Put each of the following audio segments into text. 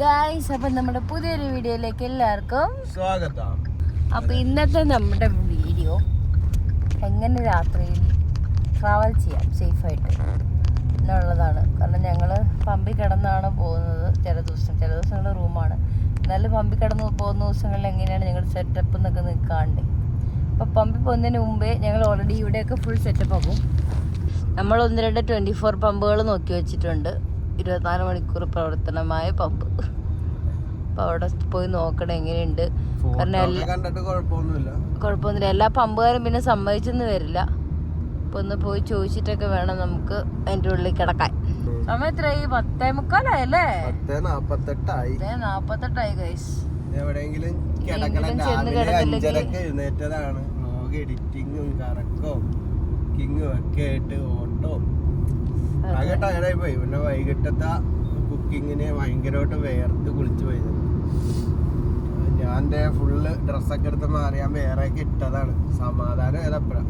Guys അപ്പം നമ്മുടെ പുതിയൊരു വീഡിയോയിലേക്ക് എല്ലാവർക്കും സ്വാഗതം. അപ്പം ഇന്നത്തെ നമ്മുടെ വീഡിയോ എങ്ങനെ രാത്രിയിൽ ട്രാവൽ ചെയ്യാം സേഫായിട്ട് എന്നുള്ളതാണ്. കാരണം ഞങ്ങൾ പമ്പിൽ കിടന്നാണ് പോകുന്നത് ചില ദിവസം. ചില ദിവസങ്ങളിൽ റൂമാണ് എന്നാലും പമ്പിൽ കിടന്ന് പോകുന്ന ദിവസങ്ങളിൽ എങ്ങനെയാണ് ഞങ്ങളുടെ സെറ്റപ്പ് എന്നൊക്കെ നിൽക്കാണ്ട് അപ്പോൾ പമ്പിൽ പോകുന്നതിന് മുമ്പേ ഞങ്ങൾ ഓൾറെഡി ഇവിടെയൊക്കെ ഫുൾ സെറ്റപ്പ് ആക്കും നമ്മൾ ഒന്ന് രണ്ട് ട്വന്റി ഫോർ പമ്പുകൾ നോക്കി വെച്ചിട്ടുണ്ട്. ഇരുപത്തിനാല് മണിക്കൂർ പ്രവർത്തനമായ പമ്പ്. അപ്പോൾ അവിടെ പോയി നോക്കണം എങ്ങനെയുണ്ട്. കാരണം എല്ലാ കുഴപ്പമൊന്നുമില്ല. എല്ലാ പമ്പുകാരും പിന്നെ സമ്മതിച്ചെന്ന് വരില്ല. അപ്പൊ ഒന്ന് പോയി ചോദിച്ചിട്ടൊക്കെ വേണം നമുക്ക് അതിന്റെ ഉള്ളിൽ കിടക്കാൻ. സമയം എത്രയായി? പത്തേ മുക്കാലായല്ലേ? അല്ലേ നാപ്പത്തെട്ടായി. പത്തേ നാപ്പത്തെട്ടായി ഗൈസ് എവിടെയെങ്കിലും എഴുന്നേറ്റതാണ്. എഡിറ്റിങ്ങും കറക്കവും ഒക്കെ ആയിട്ട് ഓട്ടവും. ആകെ ടയർഡായി പോയി പിന്നെ വൈകിട്ടത്തെ കുക്കിങ്ങിന് ഭയങ്കരമായിട്ട് വേർത്ത് കുളിച്ചു പോയി. ഞാൻ. ഫുള്ള് ഡ്രസ്സൊക്കെ എടുത്ത് മാറിയാൻ വേറെ ഇട്ടതാണ്. സമാധാനം ഏതപ്പോഴാണ്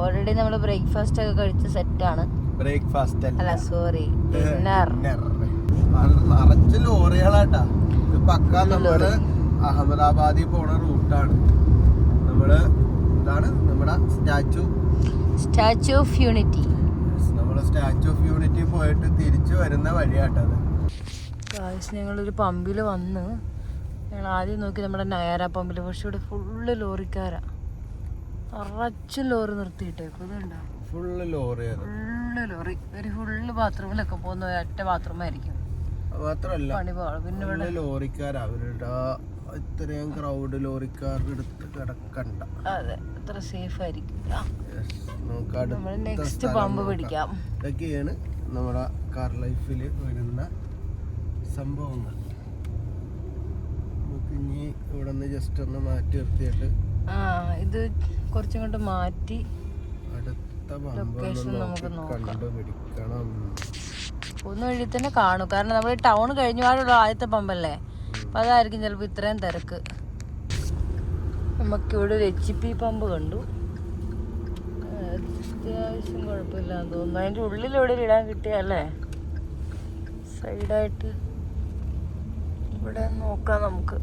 ഓൾറെഡി നമ്മൾ ബ്രേക്ക്ഫാസ്റ്റ് ഒക്കെ കഴിച്ച് സെറ്റാണ് ബ്രേക്ക്ഫാസ്റ്റ് അല്ല. സോറി ഡിന്നർ നിറച്ച് ലോറികളാട്ടാ. ഇത് പക്ക നമ്മൾ അഹമ്മദാബാദിൽ പോണ റൂട്ടാണ് നമ്മൾ ഇതാണ് നമ്മുടെ Statue Statue of Unity Statue of Unity പോയിട്ട് തിരിച്ചു വരുന്ന വഴിയാട്ടത് ഗായ്സ് ഞങ്ങളൊരു പമ്പിൽ വന്ന് ഞങ്ങൾ ആദ്യം നോക്കി നമ്മുടെ നയാര പമ്പിൽ പക്ഷെ ഇവിടെ ഫുള്ള് ലോറിക്കാരാ. നിറച്ചും ലോറി നിർത്തിയിട്ടേക്കും ഇതുണ്ടോ ഫുള്ള് ലോറി ഫുള്ള് ലോറി. ഒരു ഫുള്ള് ബാത്റൂമിലൊക്കെ പോകുന്ന ഒറ്റ ബാത്റൂമായിരിക്കും മാത്രമല്ല പിന്നെ ഇവിടെ ലോറിക്കാർ അവരുടെ. ഇത്രയും ക്രൗഡ് ലോറിക്കാരുടെ അടുത്ത് കിടക്കണ്ട. അതെ. അത്ര സേഫ് ആയിരിക്കും നമുക്ക് നമ്മൾ നെക്സ്റ്റ് പമ്പ്. പിടിക്കാം. ഇതൊക്കെയാണ് നമ്മുടെ കാർ ലൈഫിൽ വരുന്ന സംഭവങ്ങൾ. നമുക്ക് ഇനി ഇവിടെ നിന്ന് ജസ്റ്റ് ഒന്ന് മാറ്റി നിർത്തിയിട്ട് ആ ഇത് കുറച്ചും കൊണ്ട് മാറ്റി അടുത്ത ഒന്ന് നമുക്ക്. കണ്ടുപിടിക്കണം. പോകുന്ന വഴി തന്നെ കാണും. കാരണം നമ്മൾ ടൗൺ കഴിഞ്ഞപാടുള്ള ആദ്യത്തെ പമ്പല്ലേ അപ്പം അതായിരിക്കും ചിലപ്പോൾ ഇത്രയും തിരക്ക്. നമുക്കിവിടെ ഒരു എച്ച് പി പമ്പ് കണ്ടു. അത്യാവശ്യം കുഴപ്പമില്ലാന്ന് തോന്നുന്നു. അതിന്റെ ഉള്ളിൽ എവിടെ ഇടാൻ കിട്ടിയല്ലേ സൈഡായിട്ട് ഇവിടെ നോക്കാം നമുക്ക്.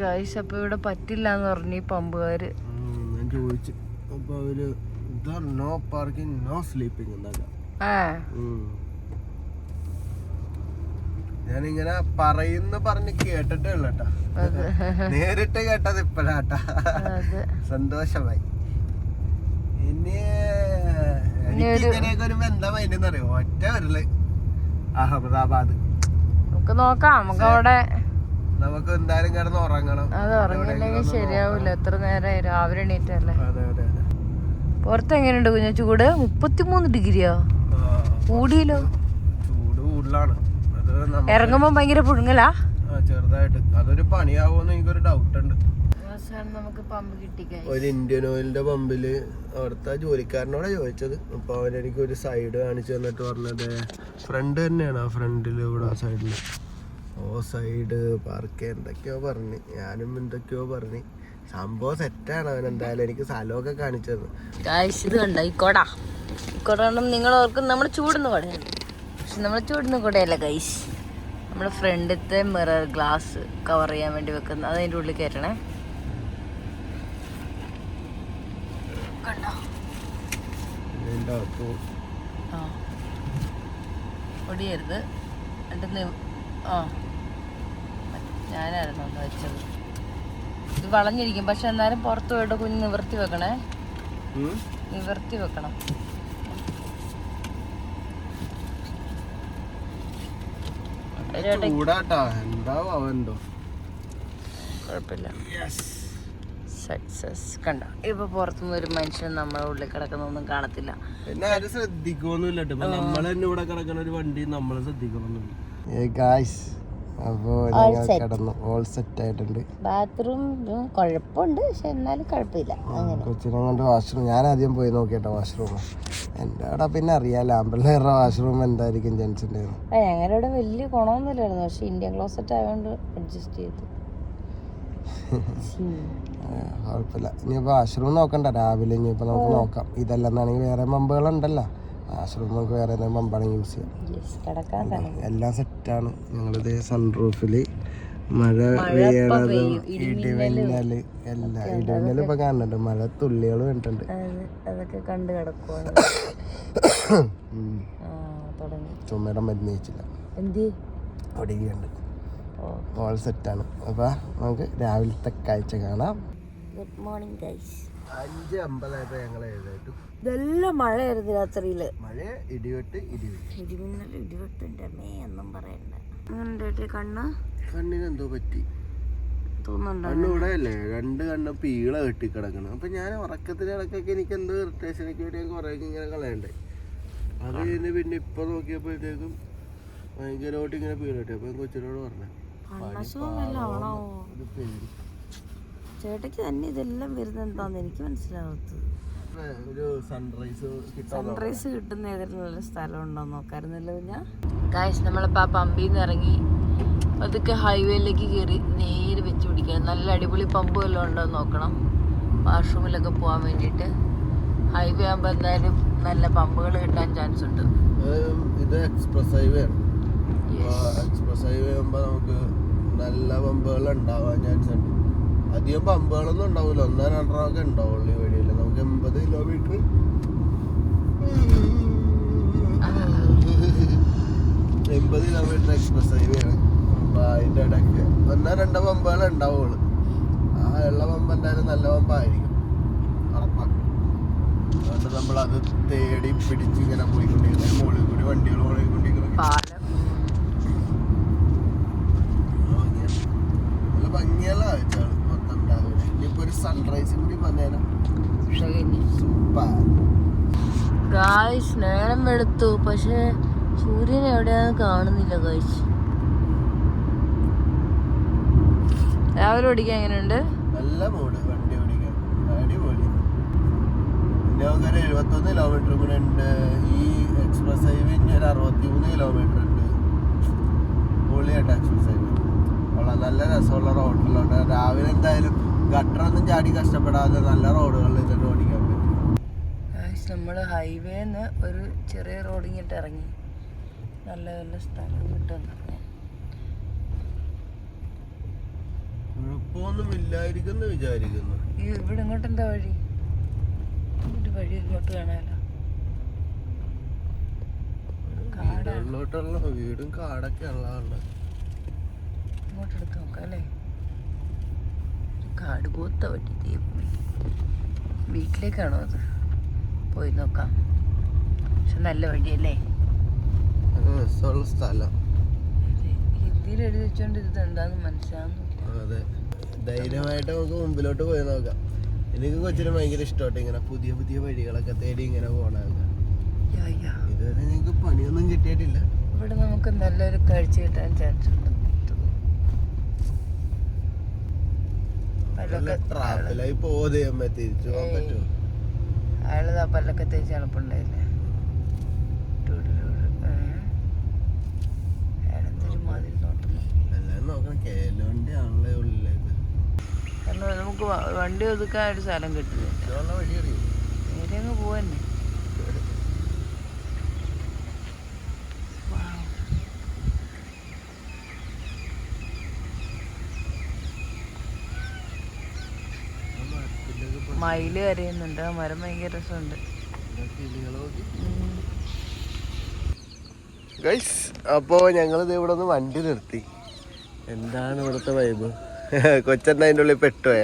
ഗൈസ് അപ്പൊ ഇവിടെ പറ്റില്ല എന്ന് പറഞ്ഞു ഈ പമ്പുകാര്. ഞാൻ ചോദിച്ചു. അവർ നോ പാർക്കിംഗ് നോ സ്ലീപ്പിംഗ് എന്നല്ല ആ. ഞാനിങ്ങനെ പറയുന്ന പറഞ്ഞ് കേട്ടിട്ടേ ഉള്ളട്ടാ നേരിട്ട് കേട്ടത് ഇപ്പഴാട്ടാ സന്തോഷമായി. ഇനി എനിക്ക് ഒരു- അറിയോ ബന്ധം അതിനെന്നറിയോ ഒറ്റ വരൽ. അഹമ്മദാബാദ്. നമുക്ക് നോക്കാം. നമുക്ക് അവിടെ നമുക്ക് എന്തായാലും കിടന്ന് ഉറങ്ങണം. അത് ഉറങ്ങില്ലെങ്കിൽ ശരിയാവൂല. എത്ര നേരമായി രാവിലെ എണീറ്റല്ലേ? പുറത്ത് എങ്ങനെയുണ്ട് കുഞ്ഞു? ചൂട്? മുപ്പത്തിമൂന്ന് ഡിഗ്രിയോ? കൂടിയല്ലോ. ചൂട് കൂടുതലാണ്. ഇറങ്ങുമ്പോ ഭയങ്കര പുഴുങ്ങലാ? ആ, ചെറുതായിട്ട്. അതൊരു പണിയാവോന്ന് എനിക്കൊരു ഡൗട്ട് ഉണ്ട് അവസാനം നമുക്ക് പമ്പ് കിട്ടി ഒരു ഇന്ത്യൻ ഓയിലിന്റെ പമ്പിൽ അവിടുത്തെ ജോലിക്കാരനോടാ ചോദിച്ചത്. അപ്പൊ അവൻ എനിക്ക് ഒരു സൈഡ് കാണിച്ചു തന്നിട്ട് പറഞ്ഞത് ഫ്രണ്ട് തന്നെയാണ്? ആ ഫ്രണ്ടിൽ ഇവിടെ ആ സൈഡിൽ ഓ സൈഡ് പാർക്ക് എന്തൊക്കെയോ പറഞ്ഞു. ഞാനും എന്തൊക്കെയോ പറഞ്ഞു. സംഭവം സെറ്റാണ് അവൻ എന്തായാലും എനിക്ക് സ്ഥലമൊക്കെ കാണിച്ചത് ഇത് കണ്ടോ? നിങ്ങൾ ഓർക്കും നമ്മൾ ചൂടുന്ന് കൊടയാണ് പക്ഷെ നമ്മൾ ചൂടുന്ന കൂടെയല്ല ഗൈസ് നമ്മൾ ഫ്രണ്ടിലത്തെ മിറർ ഗ്ലാസ് കവർ ചെയ്യാൻ വേണ്ടി വെക്കുന്നത് അത് അതിന്റെ ഉള്ളിൽ കയറ്റണേ. കണ്ടോ ആ. ഒടിയരുത് എന്നിട്ട് ആ. ഞാനായിരുന്നു ഒന്ന് വെച്ചത്. ഇത് വളഞ്ഞിരിക്കും പക്ഷെ എന്നാലും പുറത്ത് പോയിട്ട് കുഞ്ഞ് നിവർത്തി വെക്കണേ. നിവർത്തി വെക്കണം. ചൂടാട്ടാ. എന്താവും അവന്തോ കുഴപ്പമില്ല. സക്സസ് കണ്ട? ഇപ്പൊ പുറത്തുനിന്ന് ഒരു മനുഷ്യൻ നമ്മളെ ഉള്ളിൽ കിടക്കുന്നൊന്നും കാണത്തില്ല. പിന്നെ ആരും ശ്രദ്ധിക്കൊന്നുമില്ല നമ്മൾ തന്നെ ഇവിടെ കിടക്കുന്ന ഒരു വണ്ടി നമ്മളെ ശ്രദ്ധിക്കണമെന്നില്ല അപ്പോ ഞങ്ങൾ കിടന്നു. ഓൾ സെറ്റ് ആയിട്ടുണ്ട്. ബാത്റൂം കുഴപ്പമുണ്ട് പക്ഷെ എന്നാലും കുഴപ്പമില്ല. കൊച്ചിനെ കൊണ്ട് വാഷ്റൂം ഞാൻ ആദ്യം പോയി നോക്കിയിട്ടോ വാഷ്റൂം എന്റെ അവിടെ പിന്നെ അറിയാലോ ആമ്പിള്ളേരുടെ വാഷ്റൂം എന്തായിരിക്കും ജെൻസിന്റെ ഞങ്ങളുടെ ഇവിടെ വലിയ ഗുണമൊന്നുമില്ലായിരുന്നു. പക്ഷെ ഇന്ത്യൻ ക്ലോസറ്റ് ആയതുകൊണ്ട് അഡ്ജസ്റ്റ് ചെയ്തു. കുഴപ്പമില്ല. ഇനിയിപ്പോൾ വാഷ്റൂം നോക്കണ്ട. രാവിലെ ഇനിയിപ്പോൾ നമുക്ക് നോക്കാം. ഇതല്ലെന്നാണെങ്കിൽ വേറെ പമ്പുകളുണ്ടല്ലോ വാഷ്റൂം നമുക്ക് വേറെ ഏതെങ്കിലും പമ്പാണെങ്കിൽ യൂസ് ചെയ്യാം. എല്ലാം സെറ്റ് സെറ്റാണ് ഞങ്ങളിത് സൺറൂഫിൽ മഴ. ഇടിമിന്നലും. ഇടിമിന്നൽ. എല്ലാ ഇടിമിന്നലും ഇപ്പൊ കാണുന്നുണ്ട്. മഴ തുള്ളികൾ കണ്ടിട്ടുണ്ട് അതൊക്കെ കണ്ടു കിടക്കുവാണ്. ചുമയുടെ മരുന്ന് കഴിച്ചില്ല. ഓ. ഓൾ സെറ്റാണ് അപ്പൊ നമുക്ക് രാവിലത്തെ കാഴ്ച കാണാം. ഗുഡ് മോർണിംഗ് ഗൈസ് അഞ്ച് അമ്പതായപ്പോ ഞങ്ങൾ എഴുതായിട്ടു ഇതെല്ലാം മഴയായിരുന്നു രാത്രിയിൽ. മഴ ഇടിവെട്ട് ഇടിവെട്ട് ഇടിമിന്നൽ ഇടിവെട്ടിന്റെ മേ എന്നും പറയണ്ട. അങ്ങനെ കണ്ണ്? കണ്ണിന് എന്തോ പറ്റി കണ്ണ് ഇവിടെ അല്ലേ രണ്ട് കണ്ണ് പീള കെട്ടി കിടക്കണം അപ്പൊ ഞാൻ ഉറക്കത്തിന് ഇടക്കൊക്കെ എനിക്ക് എന്തോ ഇറിറ്റേഷനൊക്കെ വേണ്ടി കുറെ ഇങ്ങനെ കളയണ്ടേ. അത് കഴിഞ്ഞ് പിന്നെ ഇപ്പൊ നോക്കിയപ്പോഴത്തേക്കും ഭയങ്കരമായിട്ട് ഇങ്ങനെ പീള കെട്ടി. അപ്പൊ കൊച്ചിനോട് പറഞ്ഞു കണ്ണസുഖം വല്ല ആണോ ഇത് പേടി ചേട്ടയ്ക്ക് തന്നെ ഇതെല്ലാം വരുന്നത് എന്താന്ന് എനിക്ക് മനസ്സിലാവത്തത്. സൺറൈസ് കിട്ടുന്ന ഏതെങ്കിലും നല്ല സ്ഥലം ഉണ്ടോ നോക്കാറുന്നല്ലോ ഞാൻ കാശ് നമ്മളിപ്പോൾ ആ പമ്പിൽ നിന്ന് ഇറങ്ങി അതൊക്കെ ഹൈവേയിലേക്ക് കയറി നേരെ വെച്ച് പിടിക്കണം. നല്ല അടിപൊളി പമ്പ് വല്ലതും ഉണ്ടോ നോക്കണം. വാഷ്റൂമിലൊക്കെ പോകാൻ വേണ്ടിയിട്ട്. ഹൈവേ ആകുമ്പോൾ എന്തായാലും നല്ല പമ്പുകൾ കിട്ടാൻ ചാൻസ് ഉണ്ട്. ഇത് എക്സ്പ്രസ് ഹൈവേ ആണ്. എക്സ്പ്രസ് ഹൈവേ ആകുമ്പോൾ നമുക്ക് നല്ല പമ്പുകൾ ഉണ്ടാവാൻ ചാൻസ് ഉണ്ട്. അധികം പമ്പുകളൊന്നും ഉണ്ടാവില്ല ഒന്നോ രണ്ടോ ഒക്കെ ഉണ്ടാവുള്ളൂ ഈ വഴിയിൽ നമുക്ക് എൺപത് കിലോമീറ്റർ എൺപത് കിലോമീറ്റർ എക്സ്പ്രസ് ഹൈവേ അതിന്റെ ഇടയ്ക്ക് ഒന്നോ രണ്ടോ പമ്പുകൾ ഉണ്ടാവുള്ളൂ ആ ഉള്ള പമ്പ് എന്തായാലും നല്ല പമ്പായിരിക്കും. അതുകൊണ്ട് നമ്മൾ അത് തേടി പിടിച്ച് ഇങ്ങനെ പോയിക്കൊണ്ടിരിക്കുന്നത് മുകളിൽ കൂടി വണ്ടികൾ മുകളിൽ പാലം നല്ല ഭംഗിയുള്ള കാഴ്ചകൾ മൊത്തം രാവിലെ ഇനിയിപ്പോ ഒരു സൺറൈസ് കൂടി വന്നേരം. സൂപ്പർ. ഗായ്സ് നേരം വെളുത്തു. പക്ഷെ സൂര്യൻ എവിടെയാന്ന് കാണുന്നില്ല ഗായ്സ് രാവിലെ ഓടിക്കാൻ എങ്ങനെയുണ്ട്? നല്ല മൂഡ് വണ്ടി ഓടിക്കാൻ. അടിപൊളി. പിന്നെ നമുക്കൊരു എഴുപത്തൊന്ന് കിലോമീറ്റർ കൂടെ ഉണ്ട്. ഈ എക്സ്പ്രസ് ഹൈവേ ഇനി ഒരു അറുപത്തി മൂന്ന് കിലോമീറ്റർ ഉണ്ട്. പൊളിയായിട്ട് എക്സ്പ്രസ് ഹൈവേ ഉള്ള നല്ല രസമുള്ള റോഡിലോട്ട് രാവിലെ എന്തായാലും ഗട്ടറൊന്നും ചാടി കഷ്ടപ്പെടാതെ നല്ല റോഡുകളിൽ തന്നെ ഓടിക്കാൻ പറ്റും. നമ്മൾ ഹൈവേന്ന് ഒരു ചെറിയ റോഡിങ്ങിട്ട് ഇറങ്ങി. നല്ല നല്ല സ്ഥലം കിട്ടുന്നു കുഴപ്പമൊന്നും ഇല്ലായിരിക്കും വിചാരിക്കുന്നു. ഇവിടെ ഇങ്ങോട്ട് എന്താ വഴി? ഒരു വഴി ഇങ്ങോട്ട് കാണാലോ? കാടാണ്. വീടും കാടൊക്കെ ഉള്ളതാണ് ഇങ്ങോട്ട് എടുത്ത് നോക്കാം അല്ലേ ഒരു കാട് പറ്റി വഴി ദൈവമേ. വീട്ടിലേക്കാണോ അത്? പോയി നോക്കാം. പക്ഷെ നല്ല വഴിയല്ലേ? രസമുള്ള സ്ഥലം. ഹിന്ദിയിൽ എഴുതി വെച്ചോണ്ട് ഇത് എന്താന്ന് മനസ്സിലാവുന്നില്ല. അതെ. ധൈര്യമായിട്ട് നമുക്ക് മുമ്പിലോട്ട് പോയി നോക്കാം. എനിക്ക് കൊച്ചിന് ഭയങ്കര ഇഷ്ടമായിട്ട് ഇങ്ങനെ പുതിയ പുതിയ വഴികളൊക്കെ തേടി ഇങ്ങനെ യാ. ഇതുവരെ ഞങ്ങൾക്ക് പണിയൊന്നും കിട്ടിയിട്ടില്ല. ഇവിടെ നമുക്ക് നല്ലൊരു കാഴ്ച കിട്ടാൻ ചാൻസ് ഉണ്ട്. അമ്മ തിരിച്ചു പോകാൻ പറ്റുമോ? തേച്ച് എളുപ്പമുണ്ടായില്ലേ കാരണം നമുക്ക് വണ്ടി ഒതുക്കാൻ ഒരു സ്ഥലം കിട്ടുന്നില്ല. അറിയും നേരെ അങ്ങ് പോവന്നെ. മയിൽ കരയുന്നുണ്ട്. ആ മരം ഭയങ്കര രസമുണ്ട്. ഗൈസ് അപ്പോൾ ഞങ്ങളിത് ഇവിടെ ഒന്ന് വണ്ടി നിർത്തി. എന്താണ് ഇവിടുത്തെ വൈബ് കൊച്ചെണ്ണ അതിന്റെ ഉള്ളിൽ പെട്ടുപോയ?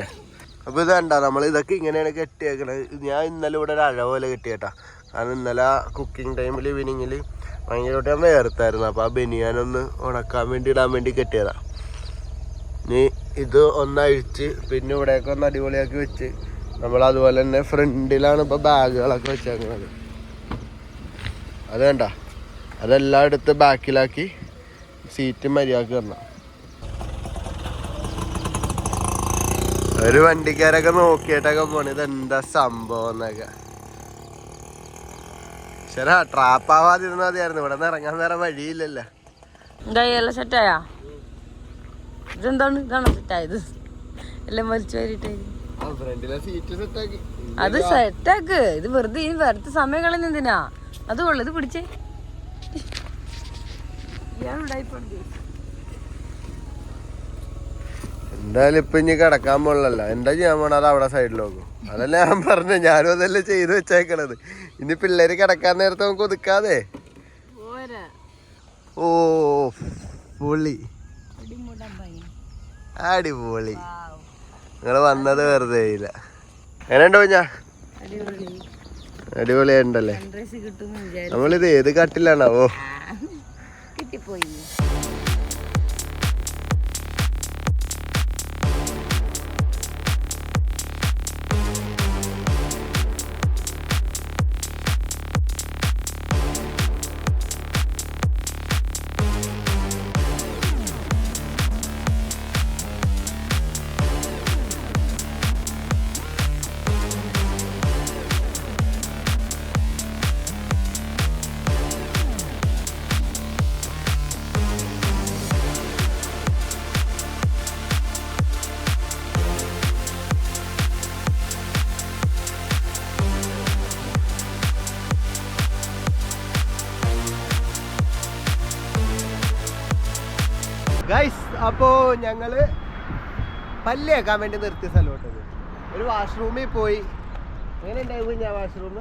അപ്പോൾ ഇത് കണ്ട നമ്മൾ ഇതൊക്കെ ഇങ്ങനെയാണ് കെട്ടിയേക്കണത്. ഞാൻ ഇന്നലെ ഇവിടെ ഒരു അഴ പോലെ കെട്ടിയേട്ടാ. കാരണം ഇന്നലെ കുക്കിംഗ് ടൈമിൽ ഈവനിങ്ങിൽ ഭയങ്കരമായിട്ട് ഞാൻ വേർത്തായിരുന്നു. അപ്പോൾ ആ ബനിയാനൊന്ന് ഉണക്കാൻ വേണ്ടി ഇടാൻ വേണ്ടി കെട്ടിയതാ. നീ ഇത് ഒന്നഴിച്ച് പിന്നെ ഇവിടെയൊക്കെ ഒന്ന് അടിപൊളിയാക്കി വെച്ച് നമ്മൾ അതുപോലെ തന്നെ ഫ്രണ്ടിലാണ് ഇപ്പോൾ ബാഗുകളൊക്കെ വെച്ചേക്കുന്നത് അത് വേണ്ട. അതെല്ലാം എടുത്ത് ബാക്കിലാക്കി സീറ്റ് മര്യാദയ്ക്ക് വരണം ഒരു വണ്ടിക്കാരൊക്കെ നോക്കിയിട്ടൊക്കെ പോണ. ഇത് എന്താ സംഭവം എന്നൊക്കെ. ശരാ ട്രാപ്പ് ആവാതിരുന്ന മതിയായിരുന്നു. ഇവിടെ നിന്ന് ഇറങ്ങാൻ നേരം വഴിയില്ലല്ലോ. എന്തായി എല്ലാം സെറ്റായാ ഇതെന്താണ്? ഇതാണോ സെറ്റായത് എല്ലാം വലിച്ചു വരിട്ടേ ഫ്രണ്ടിലെ സീറ്റ് സെറ്റാക്കി അത് സെറ്റാക്ക്. ഇത് വെറുതെ ഈ വെറുതെ സമയം കളയുന്ന എന്തിനാ? അത് കൊള്ളു ഇത് പിടിച്ചേ. എന്തായാലും ഇപ്പൊ ഇനി കിടക്കാൻ പോലല്ലോ എന്താ ചെയ്യാൻ പോണ? അത് അവിടെ സൈഡിൽ നോക്കും. അതല്ല ഞാൻ പറഞ്ഞു. ഞാനും അതല്ലേ ചെയ്ത് വെച്ചേക്കണത്. ഇനി പിള്ളേര് കിടക്കാൻ നേരത്തെ നമുക്ക് ഒതുക്കാതെ. ഓ പൊളി. അടിപൊളി. നിങ്ങൾ വന്നത് വെറുതെ ഇല്ല എങ്ങനെയുണ്ടോ ഞാൻ അടിപൊളി. അടിപൊളിയായിട്ടുണ്ടല്ലേ? നമ്മളിത് ഏത് കട്ടിലാണാവോ? കിട്ടിപ്പോയി. ഗൈസ് അപ്പോ ഞങ്ങൾ പല്ലേക്കാൻ വേണ്ടി നിർത്തിയ സ്ഥലമുണ്ടത് ഒരു വാഷ്റൂമിൽ പോയി. എങ്ങനെ ഉണ്ടായിരുന്നു ഞാൻ വാഷ്റൂം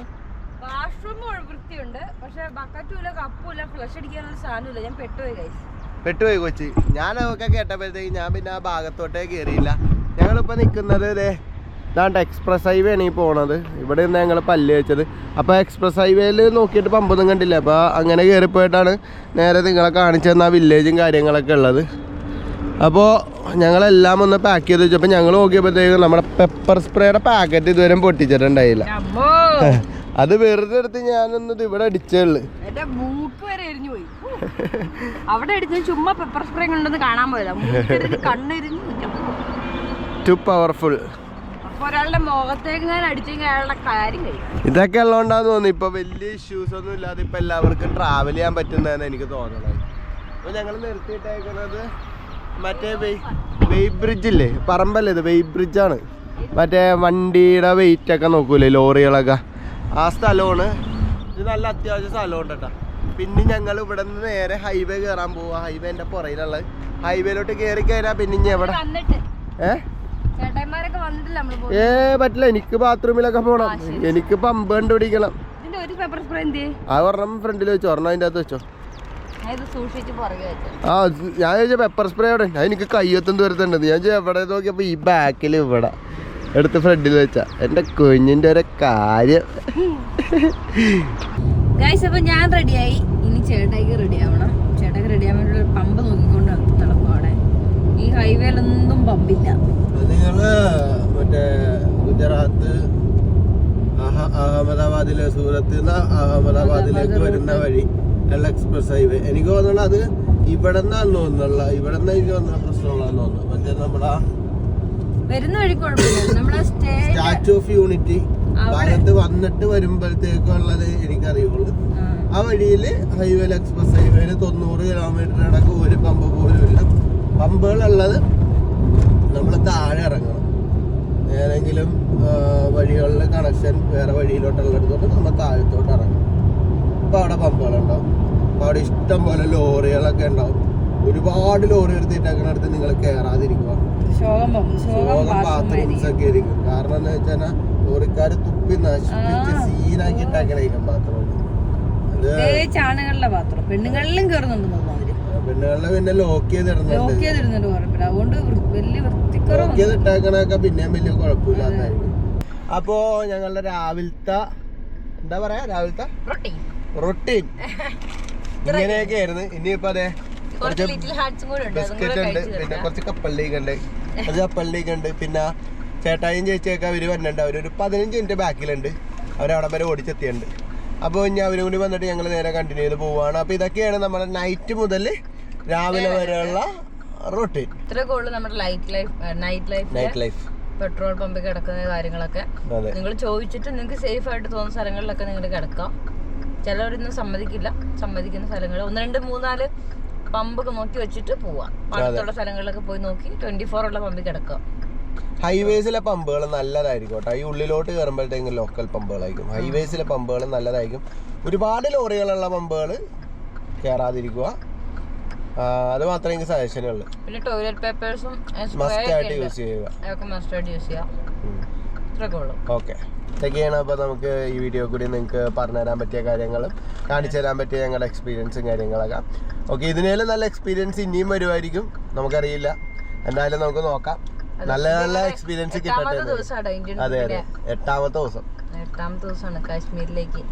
വാഷ്റൂം വൃത്തിയുണ്ട്. പക്ഷെ ബക്കറ്റുമില്ല കപ്പുമില്ല ഫ്ലഷ് അടിക്കാനുള്ള സാധനമില്ല ഞാൻ പെട്ടുപോയി ഗൈസ് പെട്ടുപോയി കൊച്ചി. ഞാൻ അതൊക്കെ കേട്ടപ്പോഴത്തേക്ക് ഞാൻ പിന്നെ ആ ഭാഗത്തോട്ടേ കയറിയില്ല ഞങ്ങളിപ്പോൾ നിൽക്കുന്നത് ഇതേ ഇതാണ്ട് എക്സ്പ്രസ് ഹൈവേ ആണ് ഈ പോണത്. ഇവിടെ നിന്ന് ഞങ്ങൾ പല്ല് വെച്ചത് അപ്പോൾ എക്സ്പ്രസ് ഹൈവേയിൽ നോക്കിയിട്ട് പമ്പൊന്നും കണ്ടില്ല? അപ്പോൾ അങ്ങനെ കയറിപ്പോയിട്ടാണ് നേരെ നിങ്ങളെ കാണിച്ചു തന്ന ആ വില്ലേജും കാര്യങ്ങളൊക്കെ ഉള്ളത്. അപ്പോൾ ഞങ്ങളെല്ലാം ഒന്ന് പാക്ക് ചെയ്ത് വെച്ചപ്പോൾ ഞങ്ങൾ നോക്കിയപ്പോഴത്തേക്കും നമ്മുടെ പെപ്പർ സ്പ്രേയുടെ പാക്കറ്റ് ഇതുവരെ പൊട്ടിച്ചിട്ടുണ്ടായില്ല. അത് വെറുതെ എടുത്ത് ഞാനൊന്ന് ഇവിടെ അടിച്ചേ ഉള്ളു. എന്റെ മൂക്ക് വരെ എരിഞ്ഞു പോയി. അവിടെ ചുമ്മാ പെപ്പർ സ്പ്രേ കൊണ്ടൊന്ന് കാണാൻ പോയതാ. കണ്ണെരിഞ്ഞു ടു പവർഫുൾ ഒരാളുടെ മുഖത്തേക്ക് ഞാൻ അടിച്ചെങ്കിൽ അയാളുടെ കാര്യം കഴിയും. ഇതൊക്കെ ഉള്ളതുകൊണ്ടാന്ന് തോന്നുന്നു. ഇപ്പൊ വലിയ ഇഷ്യൂസ് ഒന്നും ഇല്ലാതെ ഇപ്പൊ എല്ലാവർക്കും ട്രാവൽ ചെയ്യാൻ പറ്റുന്നതെന്ന് എനിക്ക് തോന്നണത് അപ്പൊ ഞങ്ങൾ നിർത്തിയിട്ടേക്കുന്നത് മറ്റേ വെയ് ബ്രിഡ്ജ് ഇല്ലേ? പറമ്പല്ലേ ഇത്? വെയ് ആണ്. മറ്റേ വണ്ടിയുടെ വെയിറ്റ് ഒക്കെ നോക്കൂലേ ലോറികളൊക്കെ. ആ സ്ഥലമാണ്. ഇത് നല്ല അത്യാവശ്യ സ്ഥലമുണ്ട് കേട്ടോ. പിന്നെ ഞങ്ങൾ ഇവിടെ നിന്ന് നേരെ ഹൈവേ കയറാൻ പോവാ. ഹൈവേന്റെ പുറയിലുള്ളത്. ഹൈവേയിലോട്ട് കയറി കഴിഞ്ഞാൽ പിന്നെ ഇനി എവിടെ? ഏഹ് ചേട്ടായിമാരൊക്കെ വന്നിട്ടില്ല നമ്മൾ ഏ പറ്റില്ല. എനിക്ക് ബാത്റൂമിലൊക്കെ പോണം. എനിക്ക് പമ്പ് കണ്ടുപിടിക്കണം. ഇതിന്റെ ഒരു പേപ്പർ സ്പ്രേ എന്ത് ആ ഒരെണ്ണം ഫ്രണ്ടിൽ വെച്ചോ. ഒരെണ്ണം അതിന്റെ അകത്ത് വെച്ചോ. ഞാൻ ആ ഞാൻ ചോദിച്ച പെപ്പർ സ്പ്രേ അവിടെ. അത് എനിക്ക് കയ്യെത്തും ദൂരത്തുണ്ട് ഞാൻ എവിടെ നോക്കിയപ്പോ ഈ ബാക്കിൽ ഇവിടെ. എടുത്ത് ഫ്രണ്ടിൽ വെച്ചാ. എന്റെ കുഞ്ഞിന്റെ ഒരു കാര്യം. ഗൈസ് അപ്പൊ ഞാൻ റെഡിയായി ഇനി ചേട്ടായിക്ക് റെഡി ആവണം. ചേട്ടായിക്ക് റെഡി വേണ്ടി പമ്പ് നോക്കിക്കൊണ്ട് നടക്കും അവിടെ ഈ ഹൈവേയിലൊന്നും പമ്പില്ല. നിങ്ങൾ മറ്റേ ഗുജറാത്ത് അഹമ്മദാബാദിലെ സൂറത്ത് നിന്ന് അഹമ്മദാബാദിലേക്ക് വരുന്ന വഴി അല്ല എക്സ്പ്രസ് ഹൈവേ. എനിക്ക് തോന്നുന്നത് അത് ഇവിടെ നിന്നാണ് തോന്നുന്നുള്ള ഇവിടെ നിന്ന് എനിക്ക് തോന്നുന്ന പ്രശ്നമുള്ളതെന്ന് തോന്നുന്നു. മറ്റേ നമ്മുടെ വരുന്ന വഴി സ്റ്റാച്ചു ഓഫ് യൂണിറ്റി. ഭാഗത്ത് വന്നിട്ട് വരുമ്പോഴത്തേക്കുള്ളത് എനിക്കറിയുള്ളൂ. ആ. വഴിയിൽ ഹൈവേയിൽ എക്സ്പ്രസ് ഹൈവേയിൽ തൊണ്ണൂറ് കിലോമീറ്റർ അടക്കം ഒരു പമ്പ് പോലും ഇല്ല. പമ്പുകളുള്ളത് നമ്മൾ താഴെ ഇറങ്ങണം. ഏതെങ്കിലും വഴികളിലെ കണക്ഷൻ വേറെ വഴിയിലോട്ടുള്ളിടത്തോട്ട് നമ്മൾ താഴത്തോട്ട് ഇറങ്ങണം. അപ്പോൾ അവിടെ പമ്പുകളുണ്ടാവും. അപ്പോൾ അവിടെ ഇഷ്ടം പോലെ ലോറികളൊക്കെ ഉണ്ടാവും. ഒരുപാട് ലോറി എടുത്തിട്ടേക്കണടുത്ത് നിങ്ങൾ കയറാതിരിക്കുക ശോകം ബാത്റൂംസ് ഒക്കെ ആയിരിക്കും. കാരണം എന്ന് വെച്ചാൽ ലോറിക്കാർ തുപ്പി നശിപ്പിച്ച് സീനാക്കിയിട്ടാക്കണേക്കും ബാത്റൂം. അത് പ്രത്യേകിച്ച് ആണുങ്ങളുടെ ബാത്റൂം. പെണ്ണുങ്ങളിലും കയറുന്നുണ്ടെന്ന് തോന്നുന്നു. പിന്നെ ലോക്ക് ചെയ്തിടുന്നുണ്ട് ലോക്ക് ചെയ്തിരുന്നുണ്ട് കുഴപ്പമില്ല. അതുകൊണ്ട് വൃ- വലിയ ലോക്ക് വൃത്തിക്കുറവ് ചെയ്തിട്ടേക്കണൊക്കെ പിന്നെയും വലിയ കുഴപ്പമില്ലാത്തായിരിക്കും അപ്പോ ഞങ്ങളുടെ രാവിലത്തെ എന്താ പറയാ രാവിലത്തെ? റൊട്ടീൻ ഇങ്ങനെയൊക്കെ ആയിരുന്നു ഇനിയിപ്പോ അതെ കുറച്ച് ലിറ്റിൽ ഹാർട്സും കൂടെ ഉണ്ട്. ബിസ്ക്കറ്റ് ഉണ്ട് പിന്നെ കുറച്ച് കപ്പള്ളിക്ക് ഉണ്ട്. അത് കപ്പള്ളിക്ക് ഉണ്ട്. പിന്നെ ചേട്ടായും ചേച്ചിയൊക്കെ അവർ വരുന്നുണ്ട് അവരൊരു പതിനഞ്ച് മിനിറ്റ് ബാക്കിലുണ്ട്. അവരവിടെ വരെ ഓടിച്ചെത്തിയുണ്ട് അപ്പോൾ ഇനി അവരും കൂടി വന്നിട്ട് ഞങ്ങൾ നേരെ കണ്ടിന്യൂ ചെയ്ത് പോവുകയാണ് അപ്പോൾ ഇതൊക്കെയാണ് നമ്മുടെ നൈറ്റ് മുതൽ രാവിലെ വരെയുള്ള റൊട്ടീൻ ഇത്രയൊക്കെ ഉള്ളു നമ്മുടെ light life night life night life petrol പമ്പിൽ കിടക്കുന്ന കാര്യങ്ങളൊക്കെ. നിങ്ങൾ ചോദിച്ചിട്ട് നിങ്ങൾക്ക് സേഫ് ആയിട്ട് തോന്നുന്ന സ്ഥലങ്ങളിലൊക്കെ നിങ്ങൾ കിടക്കാം. ചിലവരൊന്നും സമ്മതിക്കില്ല. സമ്മതിക്കുന്ന സ്ഥലങ്ങൾ ഒന്ന് രണ്ട് മൂന്നാൽ പമ്പൊക്കെ നോക്കി വെച്ചിട്ട് പോവാം. അടുത്തുള്ള സ്ഥലങ്ങളിലൊക്കെ പോയി നോക്കി ട്വന്റി ഫോർ ഉള്ള പമ്പിൽ കിടക്കാം. ഹൈവേസിലെ പമ്പുകൾ നല്ലതായിരിക്കും കേട്ടോ. ഈ ഉള്ളിലോട്ട് കയറുമ്പോഴത്തേക്കും ലോക്കൽ പമ്പുകളായിരിക്കും ഹൈവേസിലെ പമ്പുകൾ നല്ലതായിരിക്കും. ഒരുപാട് ലോറികളുള്ള പമ്പുകൾ കയറാതിരിക്കുക അത് മാത്രമേ എനിക്ക് സജഷൻ ഉള്ളൂ പിന്നെ ടോയ്ലറ്റ് പേപ്പേഴ്സും മസ്റ്റ് ആയിട്ട് യൂസ് ചെയ്യുക. അതൊക്കെ മസ്റ്റ് ആയിട്ട് യൂസ് ചെയ്യുക ഇത്രയൊക്കെ ഉള്ളു. ഓക്കെ. ഇതൊക്കെയാണ് അപ്പോൾ നമുക്ക് ഈ വീഡിയോ കൂടി നിങ്ങൾക്ക് പറഞ്ഞു പറഞ്ഞുതരാൻ പറ്റിയ കാര്യങ്ങളും കാണിച്ചു തരാൻ പറ്റിയ ഞങ്ങളുടെ എക്സ്പീരിയൻസും കാര്യങ്ങളൊക്കെ. ഓക്കെ ഇതിനേലും നല്ല എക്സ്പീരിയൻസ് ഇനിയും വരുമായിരിക്കും. നമുക്കറിയില്ല. എന്തായാലും നമുക്ക് നോക്കാം. നല്ല നല്ല എക്സ്പീരിയൻസ് കിട്ടട്ടെ അതെ അതെ. എട്ടാമത്തെ ദിവസം. എട്ടാമത്തെ ദിവസമാണ് കാശ്മീരിലേക്ക്.